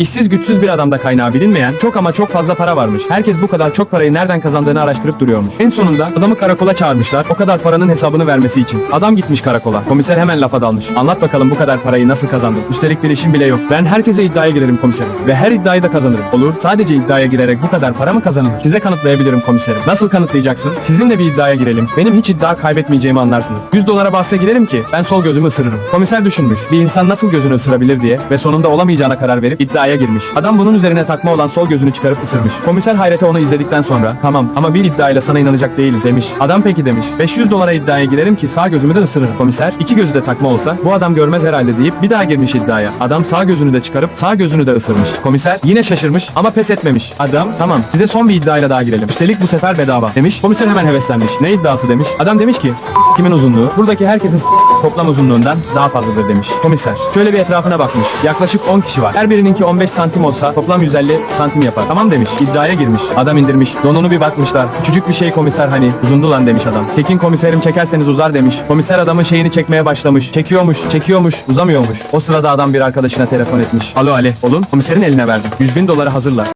İşsiz güçsüz bir adamda kaynağı bilinmeyen çok ama çok fazla para varmış. Herkes bu kadar çok parayı nereden kazandığını araştırıp duruyormuş. En sonunda adamı karakola çağırmışlar. O kadar paranın hesabını vermesi için. Adam gitmiş karakola. Komiser hemen lafa dalmış. Anlat bakalım bu kadar parayı nasıl kazandın? Üstelik bir işin bile yok. Ben herkese iddiaya girerim komiserim. Ve her iddiayı da kazanırım. Olur. Sadece iddiaya girerek bu kadar para mı kazanılır? Size kanıtlayabilirim komiserim. Nasıl kanıtlayacaksın? Sizinle bir iddiaya girelim. Benim hiç iddia kaybetmeyeceğimi anlarsınız. 100 dolara bahse girelim ki ben sol gözümü ısırırım. Komiser düşünmüş. Bir insan nasıl gözünü ısırabilir diye ve sonunda olamayacağına karar verip iddiaya girmiş. Adam bunun üzerine takma olan sol gözünü çıkarıp ısırmış. Komiser hayrete onu izledikten sonra tamam ama bir iddiayla sana inanacak değilim demiş. Adam peki demiş. 500 dolara iddiaya girerim ki sağ gözümü de ısırırım. Komiser iki gözü de takma olsa bu adam görmez herhalde deyip bir daha girmiş iddiaya. Adam sağ gözünü de çıkarıp sağ gözünü de ısırmış. Komiser yine şaşırmış ama pes etmemiş. Adam tamam size son bir iddiayla daha girelim. Üstelik bu sefer bedava demiş. Komiser hemen heveslenmiş. Ne iddiası demiş. Adam demiş ki kimin uzunluğu buradaki herkesin toplam uzunluğundan daha fazladır demiş. Komiser şöyle bir etrafına bakmış. Yaklaşık 10 kişi var. Her birininki 15 santim olsa toplam 150 santim yapar. Tamam demiş. İddiaya girmiş. Adam indirmiş. Donunu bir bakmışlar. Küçücük bir şey komiser hani. Uzundu lan demiş adam. Tekin komiserim çekerseniz uzar demiş. Komiser adamın şeyini çekmeye başlamış. Çekiyormuş, çekiyormuş, uzamıyormuş. O sırada adam bir arkadaşına telefon etmiş. Alo Ali, olun. Komiserin eline verdim. 100 bin doları hazırla.